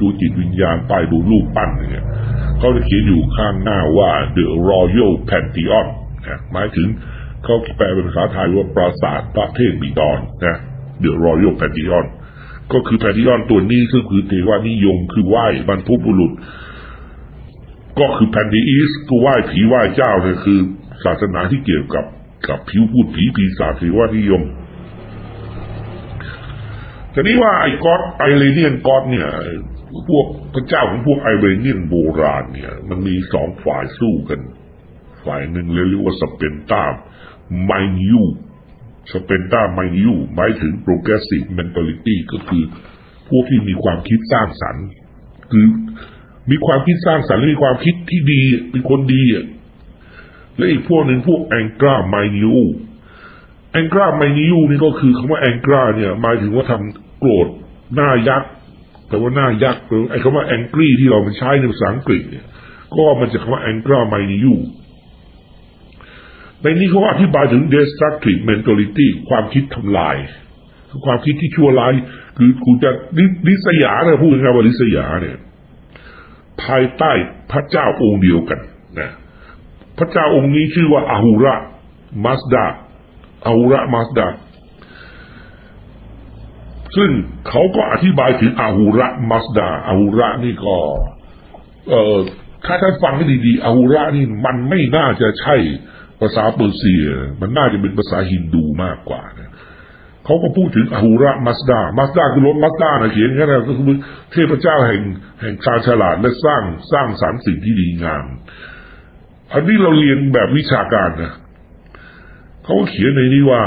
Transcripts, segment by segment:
ดูจิตวิญญาณใต้ดูรูปปั้นเนี่ยเขาจะเขียนอยู่ข้างหน้าว่า The Royal Pantheon นะหมายถึงเขาแปลเป็นภาษาไทยว่าปราสาทพระเทพบิดรนนะ The Royal Pantheon ก็คือแพนทิออนตัวนี้ซึ่งคือเทวานิยมคือไหว้บรรพบุรุษ ก็คือแพนดีอีสก็ไหว้ผีไหว้เจ้าเนี่ยคือ ศาสนาที่เกี่ยวกับกับผิวพูดผีปีศาจเทวานิยม แต่นี้ว่าไอ้ก๊อตไอเรเนียนก๊อตเนี่ยพวกพระเจ้าของพวกไอเรเนียนโบราณเนี่ย มันมีสองฝ่ายสู้กัน ฝ่ายหนึ่งเรียกว่าสเปนตาไมยูสเปนตาไมยูหมายถึง progressive mentality ก็คือพวกที่มีความคิดสร้างสรรค์ คือมีความคิดสร้างสรรค์และมีความคิดที่ดีเป็นคนดีและอีกพวกหนึ่งพวกแองกราไมยู แองกราไมนิยูนี่ก็คือคำว่าแองกราเนี่ยหมายถึงว่าทำโกรธหน้ายักษ์แต่ว่าหน้ายักษ์ไอ้คำว่าแองกรีที่เรามันใช้ในภาษาอังกฤษเนี่ย ก็มันจะคำว่าแองกราไมนิยูในนี้เขาอธิบายถึง destructive mentality ความคิดทำลาย ความคิดที่ชั่วร้าย คือคุณจะลิษยาเนี่ยพูดง่ายว่าลิษยาเนี่ย ภายใต้พระเจ้าองค์เดียวกันนะพระเจ้าองค์นี้ชื่อว่าอาหูระมาสดา อาหูระมาสดาซึ่งเขาก็อธิบายถึงอาหูระมาสดาอาหูระนี่ก็ เอ่อถ้าท่านฟังให้ดีๆอาหูระนี่มันไม่น่าจะใช่ภาษาเปอร์เซีย มันน่าจะเป็นภาษาฮินดูมากกว่านะเขาก็พูดถึงอหูระมัสดามัสดาคือรถมัสดานะเขียนแค่นั้นก็คือเทพเจ้าแห่งแห่งชาญฉลาดและสร้างสร้างสรรค์สิ่งที่ดีงาม อันนี้เราเรียนแบบวิชาการนะ เขาเขียนในนี้ว่า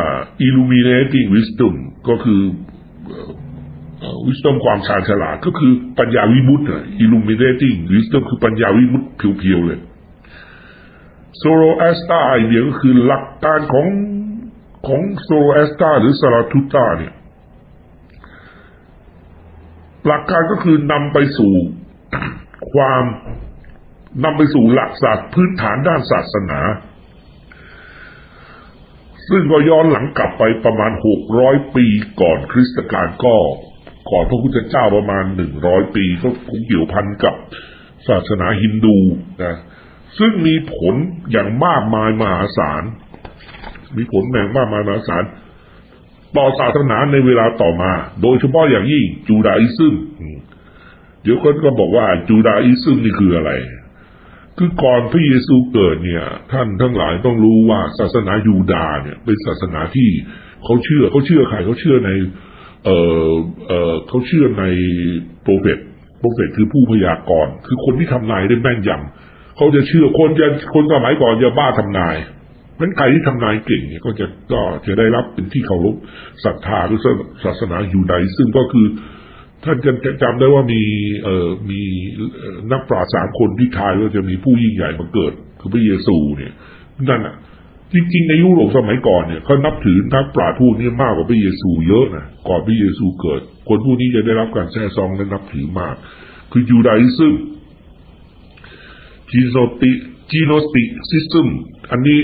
illuminating wisdom ก็คือ wisdom ความชาญฉลาดก็คือปัญญาวิมุตต์ illuminating wisdom คือปัญญาวิมุตต์เพียวๆเลยโซโรแอสตาไอเดียก็คือหลักการของของโซโรแอสตาหรือสาราทุตาเนี่ยหลักการก็คือนำไปสู่ความนำไปสู่หลักศาสตร์พื้นฐานด้านศาสนา ซึ่งก็ย้อนหลังกลับไปประมาณหกร้อยปีก่อนคริสตกาลก็ก่อนพระพุทธเจ้าประมาณหนึ่งร้อยปีก็คงเกี่ยวพันกับศาสนาฮินดูนะซึ่งมีผลอย่างมากมายมหาศาล มีผลอย่างมากมายมหาศาล ต่อศาสนาในเวลาต่อมา โดยเฉพาะอย่างยิ่งจูดาอิซึมเดี๋ยวคนก็บอกว่าจูดาอิซึมนี่คืออะไร คือก่อนพระเยซูเกิดเนี่ย ท่านทั้งหลายต้องรู้ว่าศาสนายูดาเนี่ย เป็นศาสนาที่เขาเชื่อเขาเชื่อใครเขาเชื่อใน เออเออเขาเชื่อในโปรเฟตโปรเฟตคือผู้พยากรณ์คือคนที่ทำนายได้แม่นยำเขาจะเชื่อคนจะคนสมัยก่อนจะบ้าทำนายนั้นใครที่ทำนายเก่งเนี่ยก็จะก็จะได้รับเป็นที่เคารพศรัทธาหรือศาสนายูไดซึ่งก็คือ ท่านจะจำได้ว่ามีเอ่อมีนักปราชญ์สามคนที่ทายว่าจะมีผู้ยิ่งใหญ่มาเกิด คือพระเยซูเนี่ย นั่นอะ จริง ๆ ในยุโรปสมัยก่อนเนี่ยเขานับถือนักปราชญ์ผู้นี้มากกว่าพระเยซูเยอะนะก่อนพระเยซูเกิด คนผู้นี้จะได้รับการแช่ซองและนับถือมาก คือยูไดซึมจีโนติจีโนสติซิสตึมอันนี้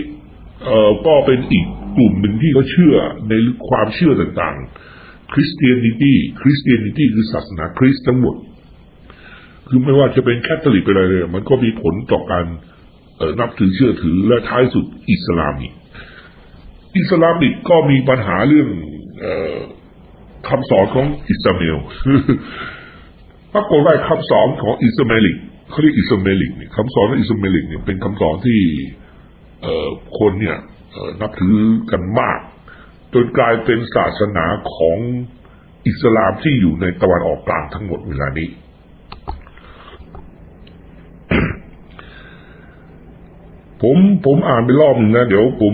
เอ่อก็เป็นอีกกลุ่มหนึ่งที่เขาเชื่อในความเชื่อต่างๆ คริสเตียนิตี้คริสเตียนิตี้คือศาสนาคริสต์ทั้งหมด คือไม่ว่าจะเป็นแคทอลิกไปอะไรเลย มันก็มีผลต่อการนับถือเชื่อถือและท้ายสุดอิสลามอีกอิสลามอีกก็มีปัญหาเรื่องออคำสอนของอิสมาเอลปรากฏว่าคำสอนของอิสมาเอลิกเขาเรียกอิสมาเอลิกเนี่ยคำสอนของอิสมาเอลิกเนี่ยเป็นคำสอนที่คนเนี่ยนับถือกันมาก จนกลายเป็นศาสนาของอิสลามที่อยู่ในตะวันออกกลางทั้งหมดเวลานี้ ผมผมอ่านไปรอบหนึ่งนะ เดี๋ยวผม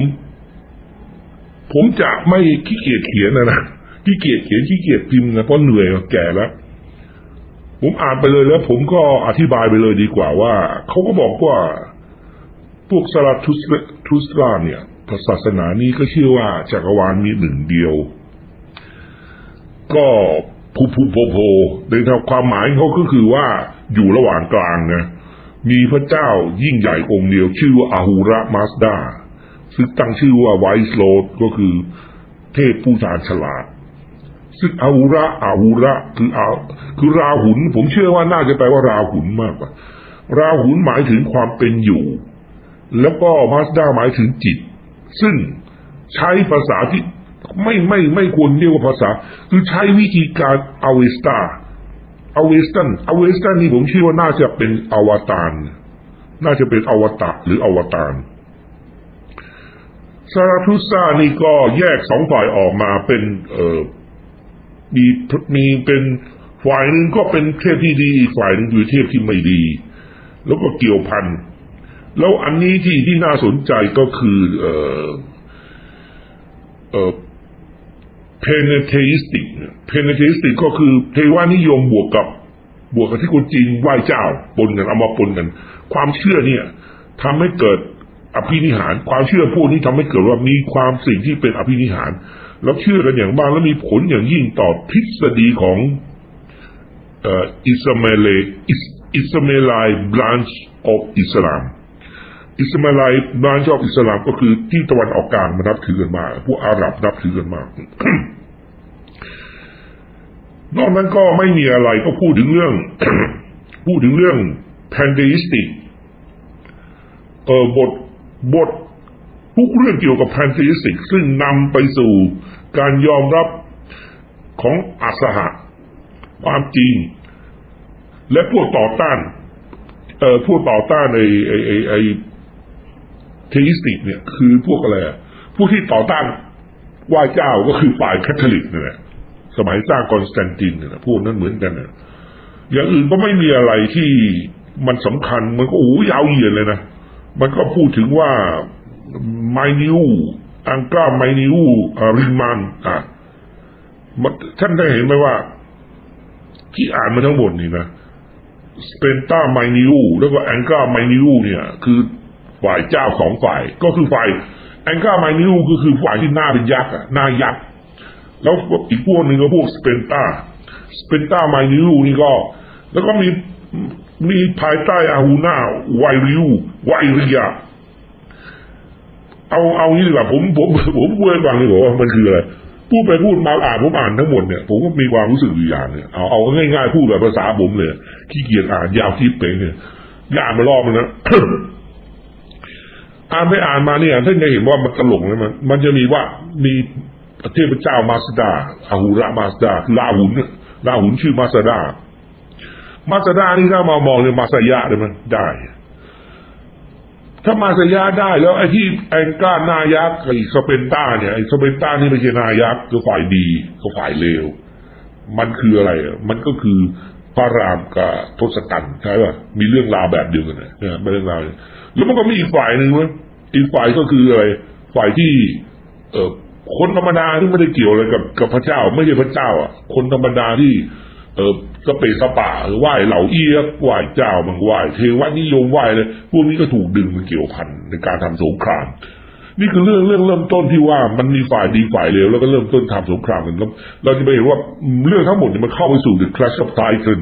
ผมจะไม่ขี้เกียจเขียนนะนะขี้เกียจเขียนขี้เกียจพิมพ์นะเพราะเหนื่อยแก่แล้วผมอ่านไปเลยแล้ว ผมก็อธิบายไปเลยดีกว่าว่าเขาก็บอกว่า พวกสลาทุสทุสลาเนี่ย ศาสนานี้ก็เชื่อว่าจักรวาลมีหนึ่งเดียว ก็ผูผูโพโพในทางความหมายเขาก็คือว่าอยู่ระหว่างกลางนะมีพระเจ้ายิ่งใหญ่องค์เดียว ชื่อว่าอาหูระมาสดาซึ่งตั้งชื่อว่าไวส์โลดก็คือเทพผู้ชาญฉลาด ซึ่งอาหุระอาหุระคืออาคือราหุน ผมเชื่อว่าน่าจะแปลว่าราหุนมากกว่า ราหุนหมายถึงความเป็นอยู่ แล้วก็มาสดาหมายถึงจิต ซึ่งใช้ภาษาที่ไม่ไม่ไม่ควรเรียกว่าภาษา คือใช้วิธีการอเวสตาอเวสตันอเวสตันนี่ผมเชื่อว่าน่าจะเป็นอวตารน่าจะเป็นอวตารหรืออวตารซาราทุสซานี่ก็แยกสองฝ่ายออกมาเป็นเอ่อมีมีเป็นฝ่ายหนึ่งก็เป็นเทพที่ดีอีกฝ่ายหนึ่งคือเทพที่ไม่ดี แล้วก็เกี่ยวพัน แล้วอันนี้ที่ที่น่าสนใจก็คือเอ่อเอ่อ pantheistic pantheistic ก็คือเทวานิยมบวกกับบวกกับที่คนจีนไหว้เจ้าปนกันเอามาปนกัน ความเชื่อเนี่ยทำให้เกิดอภินิหาร ความเชื่อพวกนี้ทำให้เกิดว่ามีความสิ่งที่เป็นอภินิหาร แล้วเชื่อกันอย่างมากแล้วมีผลอย่างยิ่งต่อทฤษฎีของอิสมาเลอิสมาลายบลันช์ออฟอิสลาม อิสมาลายบลันชออฟอิสลามก็คือที่ตะวันออกกลางมานับถือกันมากพวกอาหรับนับถือกันมากนอกนั้นก็ไม่มีอะไรก็พูดถึงเรื่อง พูดถึงเรื่องแพนเดอิสติกเออบทบททุกเรื่องเกี่ยวกับแพนเดอิสติก ซึ่งนำไปสู่การยอมรับของอัสหะความจริง และพวกต่อต้านเอ่อพวกต่อต้านไอไอไอไอ เทอิสติกเนี่ย คือพวกอะไรผู้ที่ต่อต้านว่าเจ้าก็คือฝ่ายแคทอลิกนี่แหละสมัยสร้างคอนสแตนตินเนี่ยพวกนั้นเหมือนกันเนี่ยอย่างอื่นก็ไม่มีอะไรที่มันสำคัญมันก็โอ้ยาวเหยียดเลยนะมันก็พูดถึงว่าไมนิวอังกาไมนิวริมันอะท่านได้เห็นไหมว่า ที่อ่านมาทั้งหมดนี่นะสเปนตาไมนิวแล้วก็แองกาไมนิวเนี่ย คือ ฝ่ายเจ้าสองฝ่าย ก็คือฝ่ายแองกาไมนิวก็คือฝ่ายที่หน้าเป็นยักษ์อะหน้ายักษ์แล้วอีกพวกหนึ่งก็พวกสเปนตาสเปนตาไมนิวนี่ก็ แล้วก็มีมีภายใต้อาหูนาไวริวไวริยาเอาเอางี้ดีกว่าผมผมผมพูดให้ฟังเลยบอกว่ามันคืออะไรพูดไปพูดมาอ่านผมอ่านทั้งหมดเนี่ยผมก็มีความรู้สึกอยู่อย่างเนี่ยเอาเอาง่ายๆพูดแบบภาษาผมเลยขี้เกียจอ่านยาวทิพย์ไปเนี่ยย่านมารอบมันนะ อ่านไปอ่านมาเนี่ยท่านจะเห็นว่ามันตลกเลยมัน มันจะมีว่ามีเทพเจ้ามาสดาอาหูระมาสดาลาหุนลาหุนชื่อมาสดา มาสดานี่ถ้ามามองเนี่ยมาสยะเลยมันได้ ถ้ามาสยะได้แล้วไอ้ที่แองก้านายักษ์ไอ้สเปนต้าเนี่ยไอ้สเปนต้านี่ไม่ใช่นายักษ์คือฝ่ายดีก็ฝ่ายเลวมันคืออะไร มันก็คือพระรามกับทศกัณฐ์ใช่ป่ะมีเรื่องราวแบบเดียวกันเนี่ยเรื่องราว แล้วมันก็มีอีกฝ่ายหนึ่งเว้ยอีกฝ่ายก็คืออะไรฝ่ายที่ เออคนธรรมดาที่ไม่ได้เกี่ยวอะไรกับกับพระเจ้า ไม่ใช่พระเจ้า อะ คนธรรมดาที่ เออสเปสป่าไหว้เหล่าเอียไหว้เจ้ามันไหว้เทวนิยมไหว้เลยพวกนี้ก็ถูกดึงมันเกี่ยวพันในการทำสงครามนี่คือเรื่องเรื่องเริ่มต้นที่ว่ามันมีฝ่ายดีฝ่ายเลวแล้วก็เริ่มต้นทำสงครามกันแล้วเราจะไปเห็นว่าเรื่องทั้งหมดเนี่ยมันเข้าไปสู่ The Clash of Titan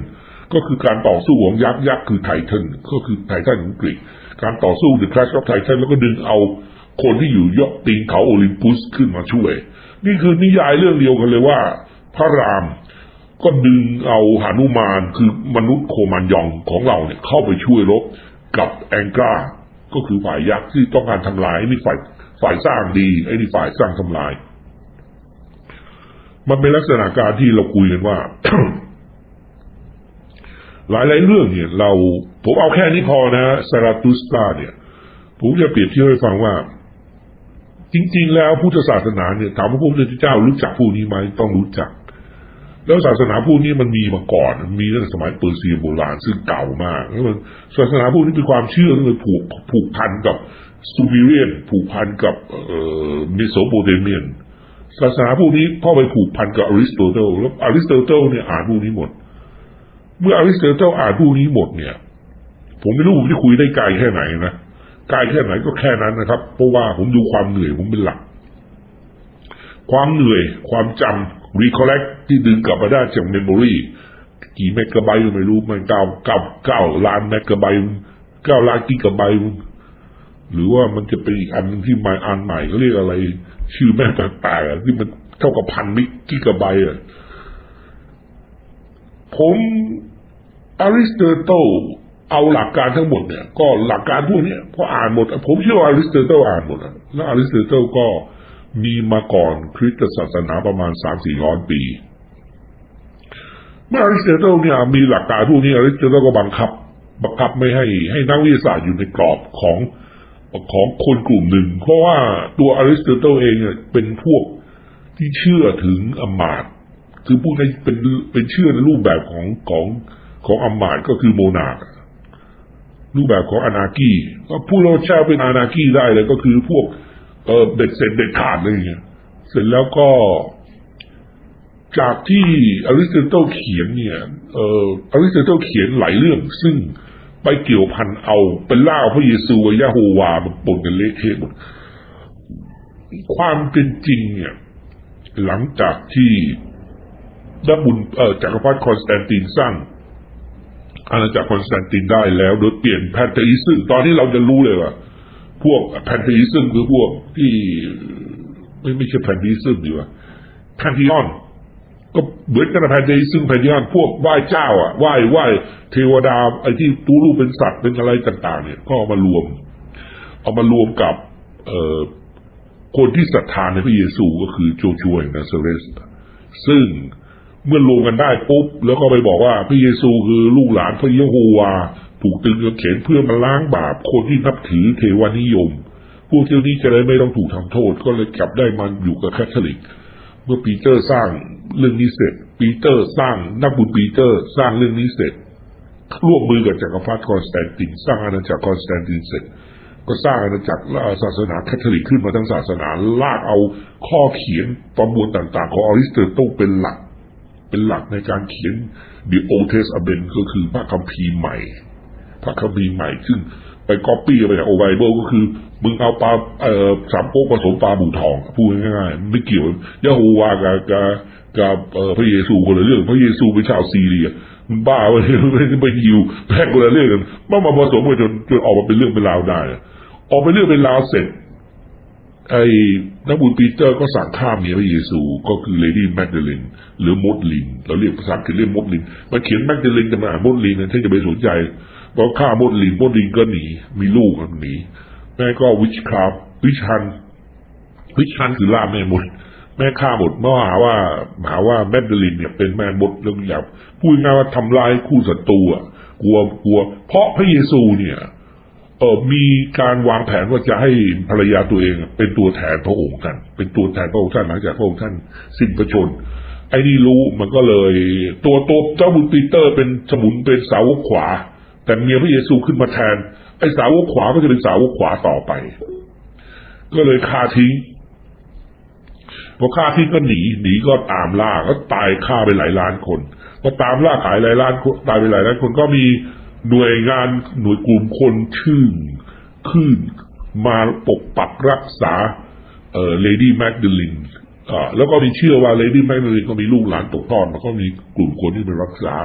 ก็คือการต่อสู้ของยักษ์ยักษ์คือไททันก็คือไททันของกรีก การต่อสู้ The Clash of Titan แล้วก็ดึงเอาคนที่อยู่ยอดตีนเขาโอลิมปุสขึ้นมาช่วย นี่คือนิยายเรื่องเดียวกันเลยว่า พระรามก็ดึงเอาหานุมานคือมนุษย์โคมันยองของเราเนี่ยเข้าไปช่วยรบกับแองกาก็คือฝ่ายยักษ์ที่ต้องการทำลายไอ้นี่ฝ่ายฝ่ายสร้างดีไอ้นี่ฝ่ายสร้างทำลาย มันเป็นลักษณะการที่เราคุยกันว่า หลายๆเรื่องเนี่ย เราผมเอาแค่นี้พอนะซาราตุสตาเนี่ย ผมจะเปรียบเทียบให้ฟังว่า จริง ๆ แล้วพุทธศาสนาเนี่ยถามว่าพระพุทธเจ้ารู้จักผู้นี้ไหมต้องรู้จัก แล้วศาสนาผู้นี้มันมีมาก่อน มีตั้งแต่สมัยเปอร์เซียโบราณซึ่งเก่ามากแล้วศาสนาผู้นี้เป็นความเชื่อที่ผูกผูกพันกับซูฟิเรียนผูกพันกับเอ่อเมโสโปเตเมียนศาสนาผู้นี้เข้าไปผูกพันกับอริสโตเติลแล้วอริสโตเติลเนี่ยอ่านผู้นี้หมด เมื่ออริสโตเติลอ่านผู้นี้หมดเนี่ย ผมไม่รู้ผมจะคุยได้ไกลแค่ไหนนะไกลแค่ไหนก็แค่นั้นนะครับ เพราะว่าผมดูความเหนื่อยผมเป็นหลัก ความเหนื่อย ความจำ recollect ที่ดึงกลับมาได้จากเมมโมรีกี่เมกะไบต์ไม่รู้มันเก้าเก้าเก้าล้านเมกะไบต์เก้าล้านกิกะไบต์หรือว่ามันจะเป็นอีกอันนึงที่มาอันใหม่เขาเรียกอะไร ชื่อแม่งแปลกๆที่มันเท่ากับพันมิกิกะไบต์อะ ผมอริสโตเติลเอาหลักการทั้งหมดเนี่ย ก็หลักการพวกนี้พออ่านหมด ผมเชื่อว่าอริสโตเติลอ่านหมดอะแล้วอริสโตเติลก็มีมาก่อนคริสตศาสนาประมาณสามสี่ร้อยปี เมื่ออริสโตเติลเนี่ยมีหลักการพวกนี้อริสโตเติลก็บังคับบังคับไม่ให้ให้นักวิทยาศาสตร์อยู่ในกรอบของของคนกลุ่มหนึ่ง เพราะว่าตัวอริสโตเติลเองเนี่ยเป็นพวกที่เชื่อถึงอมาต คือพูดในเป็นเป็นเชื่อในรูปแบบของของของอำมาตย์ก็คือโมนาร์ครูปแบบของอนาคีก็ผู้เราเช่าเป็นอนาคีได้เลยก็คือพวกเออเด็ดเสร็จเด็ดขาดอะไรอย่างเงี้ยเสร็จแล้วก็ จากที่อริสโตเติลเขียนเนี่ยเอออริสโตเติลเขียนหลายเรื่อง ซึ่งไปเกี่ยวพันเอาเป็นล่าพระเยซูกับยาโฮวามันปนกันเละเทะหมดความเป็นจริงเนี่ย หลังจากที่ ดับบุญเออจักรพรรดิคอนสแตนตินสร้างอาณาจักรคอนสแตนตินได้แล้วโดยเปลี่ยนแพนเทอิซึมตอนนี้เราจะรู้เลยว่า พวกแพนเทอิซึมคือพวกที่ไม่ไม่ใช่แพนเทอิซึมดีว่าแพนทิออนก็เหมือนกันแพนเทอิซึมแพนทิออนพวกไหว้เจ้า อะไหว้ไหว้เทวดาไอ้ที่ตูรูปเป็นสัตว์เป็นอะไรต่าง ๆ เนี่ย ก็เอามารวม เอามารวมกับ เอ่อคนที่ศรัทธาในพระเยซูก็คือโจชัวแห่งนาซาเรสซึ่ง เมื่อรวมกันได้ปุ๊บแล้วก็ไปบอกว่าพระเยซูคือลูกหลานพระเยโฮวา ถูกตึงกางเขนเพื่อมาล้างบาปคนที่นับถือเทวานิยม พวกเที่ยวนี้จะได้ไม่ต้องถูกทำโทษ ก็เลยกลับได้มาอยู่กับแคทอลิก เมื่อปีเตอร์สร้างเรื่องนี้เสร็จ ปีเตอร์สร้างนักบุญปีเตอร์สร้างเรื่องนี้เสร็จร่วมมือกับจักรพรรดิคอนสแตนตินสร้างอาณาจักรคอนสแตนตินเสร็จก็สร้างอาณาจักรศาสนาแคทอลิกขึ้นมาทั้งศาสนาลากเอาข้อเขียนประมวลต่างๆ ของอริสโตเติลเป็นหลัก เป็นหลักในการเขียน The Old Testament ก็คือพระคัมภีร์ใหม่ พระคัมภีร์ใหม่ซึ่งไปก๊อปปี้ไปจากโอไบเบิลก็คือ มึงเอาปลาเอ่อสามโป๊กผสมปลาบูทอง พูดง่ายๆไม่เกี่ยวยาโฮวากับกับกับพระเยซูคนละเรื่อง พระเยซูเป็นชาวซีเรียมันบ้าไปไม่ไปยิวแพ้คนละเรื่องกันมามาผสมกันจนจนออกมาเป็นเรื่องเป็นราวได้ออกเป็นเรื่องเป็นราวเสร็จ ไอ้นักบุญปีเตอร์ก็สั่งฆ่าเมียพระเยซู ก็คือเลดี้แมกเดลินหรือมดลิน เราเรียกภาษาอังกฤษเรียกมดลินมาเขียนแมกเดลินจะมาอ่านมดลินนะท่านจะไปสนใจพอฆ่ามดลินมดลินก็หนี มีลูกก็หนีแม่ก็วิชคราฟวิชันวิชันคือล่าแม่มดแม่ฆ่าหมดเมื่อหาว่าหาว่าแมกเดลินเนี่ยเป็นแม่มดเรื่องหยาบพูดง่ายว่าทำลายคู่ศัตรูอะกลัวกลัว เพราะพระเยซูเนี่ย ออมีการวางแผนว่าจะให้ภรรยาตัวเองเป็นตัวแทนพระองค์กัน เป็นตัวแทนพระองค์ท่านหลังจากพระองค์ท่านสิ้นพระชนไอ้นี่รู้มันก็เลย ตัวตัวเจ้าบุญปีเตอร์เป็นสมุนเป็นสาวกขวา แต่เมียพระเยซูขึ้นมาแทนไอ้สาวกขวาก็จะเป็นสาวกขวาต่อไป ก็เลยฆ่าทิ้งพอฆ่าทิ้งก็หนีหนีก็ตามล่าก็ตายฆ่าไปหลายล้านคนพอตามล่าขายหลายล้านคนตายไปหลายล้านคนก็มี หน่วยงานหน่วยกลุ่มคนชื่นขึ้นมาปกปักรักษาเอ่อเลดี้แมกเดลินอ่าแล้วก็มีเชื่อว่าเลดี้แมกเดลินก็มีลูกหลานตกทอดแล้วก็มีกลุ่มคนที่ไปรักษา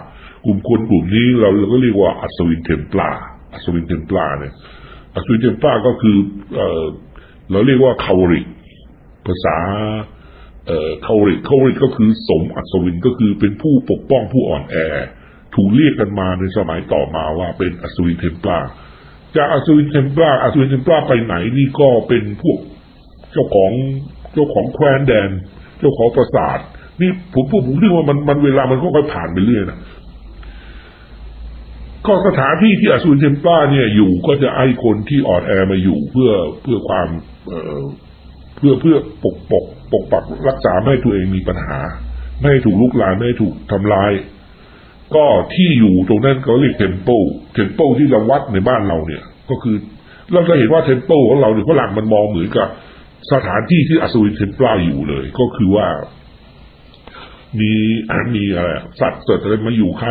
กลุ่มคนกลุ่มนี้เราเราก็เรียกว่าอัศวินเทมปลาอัศวินเทมปลาเนี่ยอัศวินเทมปลาก็คือเอ่อเราเรียกว่าคาวริภาษาเอ่อคาวริคาวริกก็คือสมอัศวินก็คือเป็นผู้ปกป้องผู้อ่อนแอ ถูกเรียกกันมาในสมัยต่อมาว่าเป็นอัศวินเทมปลาจากอัศวินเทมปลาอัศวินเทมปลาไปไหนนี่ก็เป็นพวกเจ้าของเจ้าของแคว้นแดน เจ้าของปราสาทนี่ผมพูดผมเรื่องว่ามันมันเวลามันก็ค่อยผ่านไปเรื่อยนะก็สถานที่ที่อัศวินเทมปลาเนี่ยอยู่ก็จะไอ้คนที่อ่อนแอมาอยู่เพื่อเพื่อความเอ่อเพื่อเพื่อปกปกปกปักรักษาไม่ให้ตัวเองมีปัญหา ไม่ให้ถูกลุกลามไม่ให้ถูกทำลาย ก็ที่อยู่ตรงนั้นเขาเรียกเทมเปิลเทมเปิลที่เราวัดในบ้านเราเนี่ย ก็คือเราจะเห็นว่าเทมเปิลของเราเนี่ยฝรั่งมันมองเหมือนกับสถานที่ที่อัศวินเทมปลาอยู่เลย ก็คือว่า มีมีอะไรสัตว์เกิดอะไรมาอยู่ใคร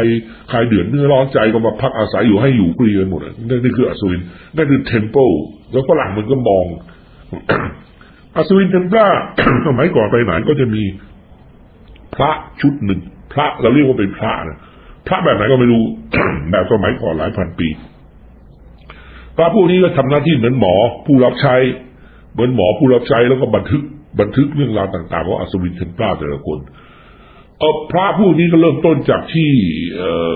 ใครเดือดเนื้อร้อนใจก็มาพักอาศัยอยู่ให้อยู่ฟรีกันหมดอนั่นนี่คืออัศวินนั่นคือเทมเปิลแล้วฝรั่งมันก็มองอัศวินเทมปลาสมัยก่อนไปไหนก็จะมีพระชุดหนึ่งพระเราเรียกว่าเป็นพระนะ พระแบบไหนก็ไม่รู้แบบสมัยก่อนหลายพันปีพระพวกนี้ก็ทำหน้าที่เหมือนหมอผู้รับใช้ เหมือนหมอผู้รับใช้แล้วก็บันทึกบันทึกเรื่องราวต่างๆของอัศวินเทมปลาแต่ละคนเออพระพวกนี้ก็เริ่มต้นจากที่เออ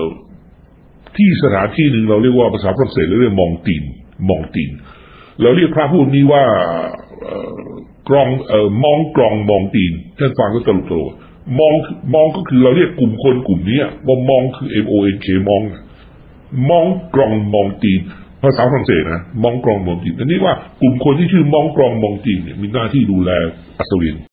ที่สถานที่หนึ่งเราเรียกว่าภาษาฝรั่งเศสเรียกมองตีนมองตีนเราเรียกพระพวกนี้ว่ากรองเอ่อมองกรองมองตีนท่านฟังก็ตลกตลก มองมองก็คือเราเรียกกลุ่มคนกลุ่มนี้ว่ามองคือ M O N K มอง มองกรองมองตีนภาษาฝรั่งเศสนะมองกรองมองตีนอันนี้ว่ากลุ่มคนที่ชื่อมองกรองมองตีนเนี่ยมีหน้าที่ดูแลอัศวิน